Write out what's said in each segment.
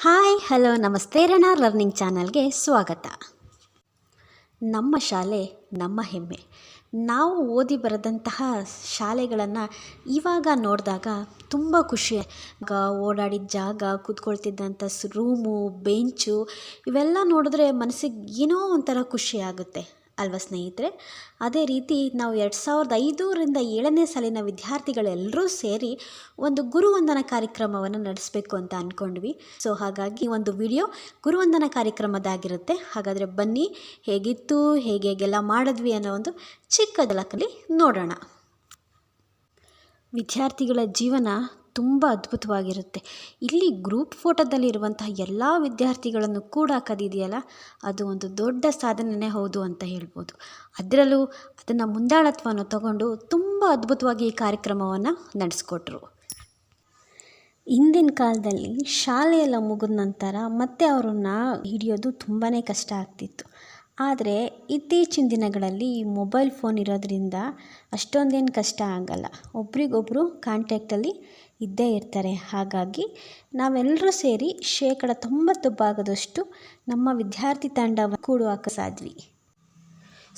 Hi, hello, ನಮಸ್ತೆ, ರಣ learning ಚಾನಲ್ಗೆ ಸ್ವಾಗತ. ನಮ್ಮ ಶಾಲೆ ನಮ್ಮ ಹೆಮ್ಮೆ. ನಾವು ಓದಿ ಬರೆದಂತಹ ಶಾಲೆಗಳನ್ನು ಇವಾಗ ನೋಡಿದಾಗ ತುಂಬ ಖುಷಿ. ಗ ಓಡಾಡಿದ ಜಾಗ, ಕೂತ್ಕೊಳ್ತಿದ್ದಂಥ ರೂಮು ಬೆಂಚು ಇವೆಲ್ಲ ನೋಡಿದ್ರೆ ಮನಸ್ಸಿಗೆ ಏನೋ ಒಂಥರ ಖುಷಿ ಆಗುತ್ತೆ. ಅಲ್ವಾ ಸ್ನೇಹಿತರೆ? ಅದೇ ರೀತಿ ನಾವು ಎರಡು ಸಾವಿರದ ಐದರಿಂದ ಏಳನೇ ಸಾಲಿನ ವಿದ್ಯಾರ್ಥಿಗಳೆಲ್ಲರೂ ಸೇರಿ ಒಂದು ಗುರುವಂದನ ಕಾರ್ಯಕ್ರಮವನ್ನು ನಡೆಸಬೇಕು ಅಂತ ಅಂದ್ಕೊಂಡ್ವಿ ಸೊ ಹಾಗಾಗಿ ಒಂದು ವಿಡಿಯೋ ಗುರುವಂದನ ಕಾರ್ಯಕ್ರಮದಾಗಿರುತ್ತೆ. ಹಾಗಾದರೆ ಬನ್ನಿ, ಹೇಗಿತ್ತು, ಹೇಗೆ ಹೇಗೆಲ್ಲ ಮಾಡಿದ್ವಿ ಅನ್ನೋ ಒಂದು ಚಿಕ್ಕ ಝಲಕಲ್ಲಿ ನೋಡೋಣ. ವಿದ್ಯಾರ್ಥಿಗಳ ಜೀವನ ತುಂಬ ಅದ್ಭುತವಾಗಿರುತ್ತೆ. ಇಲ್ಲಿ ಗ್ರೂಪ್ ಫೋಟೋದಲ್ಲಿರುವಂತಹ ಎಲ್ಲ ವಿದ್ಯಾರ್ಥಿಗಳನ್ನು ಕೂಡ ಹಾಕೋದಿದೆಯಲ್ಲ ಅದು ಒಂದು ದೊಡ್ಡ ಸಾಧನೆಯೇ ಹೌದು ಅಂತ ಹೇಳ್ಬೋದು. ಅದರಲ್ಲೂ ಅದನ್ನು ಮುಂದಾಳತ್ವವನ್ನು ತಗೊಂಡು ತುಂಬ ಅದ್ಭುತವಾಗಿ ಈ ಕಾರ್ಯಕ್ರಮವನ್ನು ನಡೆಸ್ಕೊಟ್ರು. ಹಿಂದಿನ ಕಾಲದಲ್ಲಿ ಶಾಲೆಯೆಲ್ಲ ಮುಗಿದ ನಂತರ ಮತ್ತೆ ಅವರನ್ನು ಹಿಡಿಯೋದು ತುಂಬಾ ಕಷ್ಟ ಆಗ್ತಿತ್ತು. ಆದರೆ ಇತ್ತೀಚಿನ ದಿನಗಳಲ್ಲಿ ಈ ಮೊಬೈಲ್ ಫೋನ್ ಇರೋದ್ರಿಂದ ಅಷ್ಟೊಂದೇನು ಕಷ್ಟ ಆಗಲ್ಲ. ಒಬ್ರಿಗೊಬ್ಬರು ಕಾಂಟ್ಯಾಕ್ಟಲ್ಲಿ ಇದ್ದೇ ಇರ್ತಾರೆ. ಹಾಗಾಗಿ ನಾವೆಲ್ಲರೂ ಸೇರಿ ಶೇಕಡ ತೊಂಬತ್ತು ಭಾಗದಷ್ಟು ನಮ್ಮ ವಿದ್ಯಾರ್ಥಿ ತಂಡವನ್ನು ಕೂಡುವಾಕ ಹಾಕಿಸಾದ್ವಿ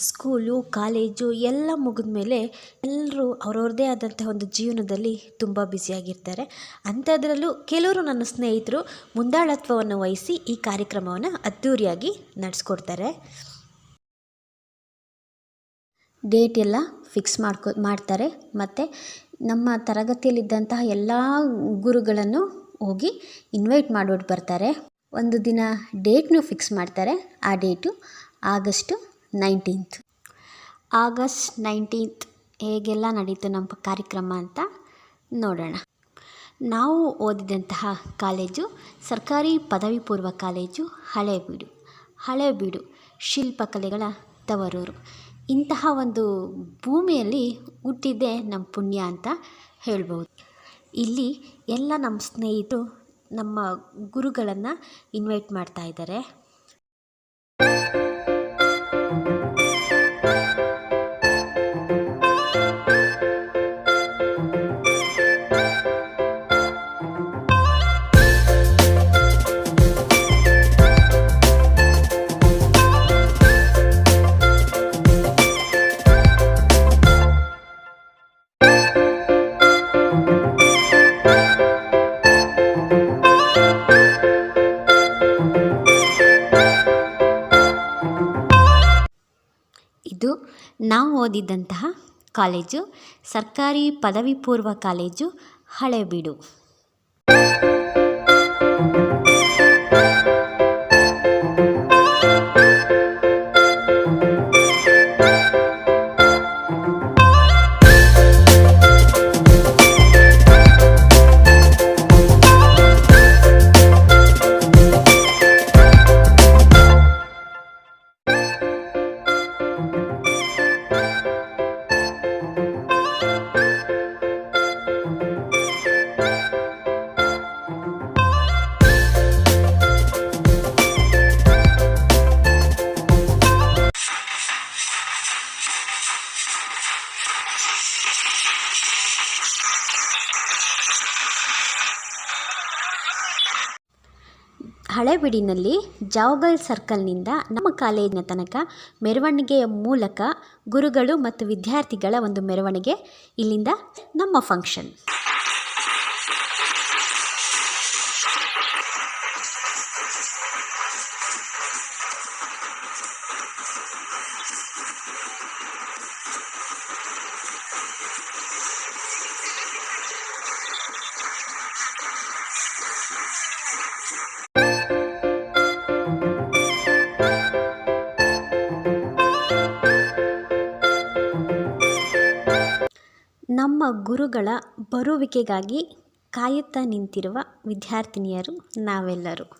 ಸ್ಕೂಲು, ಕಾಲೇಜು ಎಲ್ಲ ಮುಗಿದ ಮೇಲೆ ಎಲ್ಲರೂ ಅವ್ರವ್ರದ್ದೇ ಆದಂಥ ಒಂದು ಜೀವನದಲ್ಲಿ ತುಂಬ ಬ್ಯುಸಿಯಾಗಿರ್ತಾರೆ. ಅಂಥದ್ರಲ್ಲೂ ಕೆಲವರು ನನ್ನ ಸ್ನೇಹಿತರು ಮುಂದಾಳತ್ವವನ್ನು ವಹಿಸಿ ಈ ಕಾರ್ಯಕ್ರಮವನ್ನು ಅದ್ಧೂರಿಯಾಗಿ ನಡೆಸ್ಕೊಡ್ತಾರೆ. ಡೇಟ್ ಎಲ್ಲ ಫಿಕ್ಸ್ ಮಾಡ್ಕೊ, ಮಾಡ್ತಾರೆ. ಮತ್ತು ನಮ್ಮ ತರಗತಿಯಲ್ಲಿದ್ದಂತಹ ಎಲ್ಲ ಗುರುಗಳನ್ನು ಹೋಗಿ ಇನ್ವೈಟ್ ಮಾಡಿಬಿಟ್ಟು ಬರ್ತಾರೆ. ಒಂದು ದಿನ ಡೇಟ್ನೂ ಫಿಕ್ಸ್ ಮಾಡ್ತಾರೆ. ಆ date August nineteenth. August nineteenth ಹೇಗೆಲ್ಲ ನಡೀತು ನಮ್ಮ ಕಾರ್ಯಕ್ರಮ ಅಂತ ನೋಡೋಣ. ನಾವು ಓದಿದಂತಹ ಕಾಲೇಜು ಸರ್ಕಾರಿ ಪದವಿ ಪೂರ್ವ ಕಾಲೇಜು ಹಳೇಬೀಡು. ಹಳೇಬೀಡು ಶಿಲ್ಪಕಲೆಗಳ ತವರೂರು. ಇಂತಹ ಒಂದು ಭೂಮಿಯಲ್ಲಿ ಹುಟ್ಟಿದ್ದೇ ನಮ್ಮ ಪುಣ್ಯ ಅಂತ ಹೇಳ್ಬೋದು. ಇಲ್ಲಿ ಎಲ್ಲ ನಮ್ಮ ಸ್ನೇಹಿತರು ನಮ್ಮ ಗುರುಗಳನ್ನು ಇನ್ವೈಟ್ ಮಾಡ್ತಾ ಇದ್ದಾರೆ. ನಾವು ಓದಿದ್ದಂತಹ ಕಾಲೇಜು ಸರ್ಕಾರಿ ಪದವಿ ಪೂರ್ವ ಕಾಲೇಜು ಹಳೇಬೀಡು. ಹಳೇಬೀಡಿನಲ್ಲಿ ಜಾವಗಲ್ ಸರ್ಕಲ್ನಿಂದ ನಮ್ಮ ಕಾಲೇಜಿನ ತನಕ ಮೆರವಣಿಗೆಯ ಮೂಲಕ ಗುರುಗಳು ಮತ್ತು ವಿದ್ಯಾರ್ಥಿಗಳ ಒಂದು ಮೆರವಣಿಗೆ ಇಲ್ಲಿಂದ ನಮ್ಮ ಫಂಕ್ಷನ್. ಗುರುಗಳ ಬರುವಿಕೆಗಾಗಿ ಕಾಯುತ್ತಾ ನಿಂತಿರುವ ವಿದ್ಯಾರ್ಥಿನಿಯರು ನಾವೆಲ್ಲರೂ.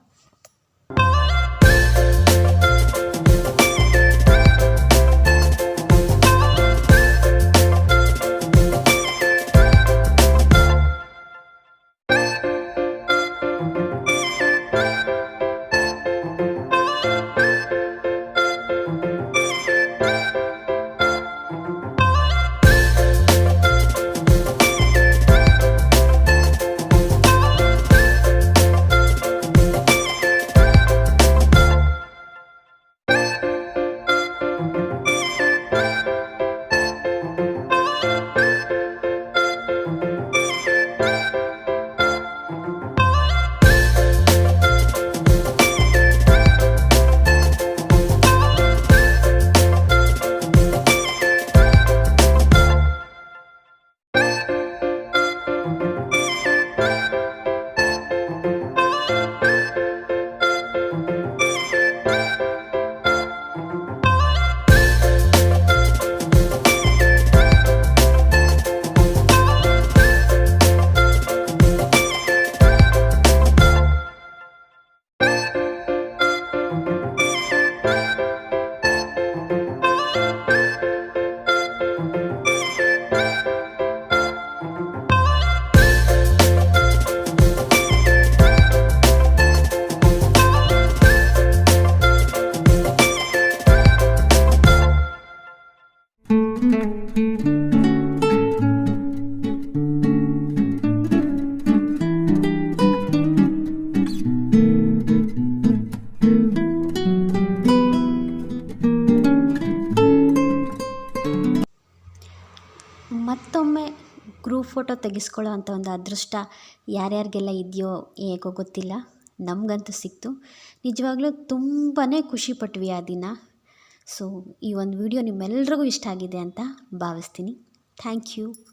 ಫೋಟೋ ತೆಗೆಸ್ಕೊಳ್ಳೋ ಅಂಥ ಒಂದು ಅದೃಷ್ಟ ಯಾರ್ಯಾರಿಗೆಲ್ಲ ಇದೆಯೋ ಹೇಗೋ ಗೊತ್ತಿಲ್ಲ. ನಮಗಂತೂ ಸಿಕ್ತು. ನಿಜವಾಗ್ಲೂ ತುಂಬಾ ಖುಷಿಪಟ್ವಿ ಆ ದಿನ. ಸೊ ಈ ಒಂದು ವಿಡಿಯೋ ನಿಮ್ಮೆಲ್ರಿಗೂ ಇಷ್ಟ ಆಗಿದೆ ಅಂತ ಭಾವಿಸ್ತೀನಿ. Thank you